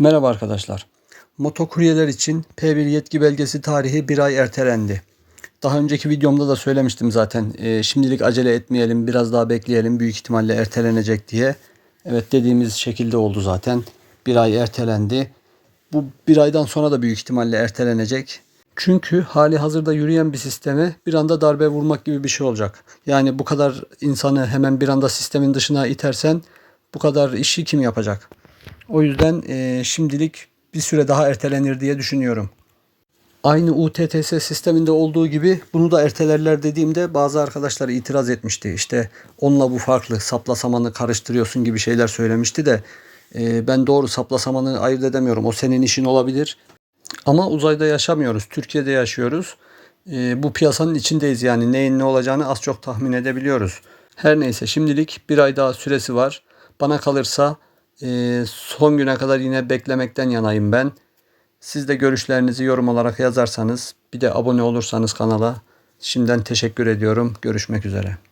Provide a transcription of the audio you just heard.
Merhaba arkadaşlar. Motokuryeler için P1 yetki belgesi tarihi bir ay ertelendi. Daha önceki videomda da söylemiştim zaten. Ee, şimdilik acele etmeyelim, biraz daha bekleyelim. Büyük ihtimalle ertelenecek diye. Evet dediğimiz şekilde oldu zaten. Bir ay ertelendi. Bu bir aydan sonra da büyük ihtimalle ertelenecek. Çünkü hali hazırda yürüyen bir sisteme bir anda darbe vurmak gibi bir şey olacak. Yani bu kadar insanı hemen bir anda sistemin dışına itersen bu kadar işi kim yapacak? O yüzden e, şimdilik bir süre daha ertelenir diye düşünüyorum. Aynı UTTS sisteminde olduğu gibi bunu da ertelerler dediğimde bazı arkadaşlar itiraz etmişti. İşte onunla bu farklı sapla samanı karıştırıyorsun gibi şeyler söylemişti de e, ben doğru sapla samanı ayırt edemiyorum. O senin işin olabilir. Ama uzayda yaşamıyoruz. Türkiye'de yaşıyoruz. E, bu piyasanın içindeyiz yani neyin ne olacağını az çok tahmin edebiliyoruz. Her neyse şimdilik bir ay daha süresi var. Bana kalırsa e, son güne kadar yine beklemekten yanayım ben. Siz de görüşlerinizi yorum olarak yazarsanız bir de abone olursanız kanala şimdiden teşekkür ediyorum. Görüşmek üzere.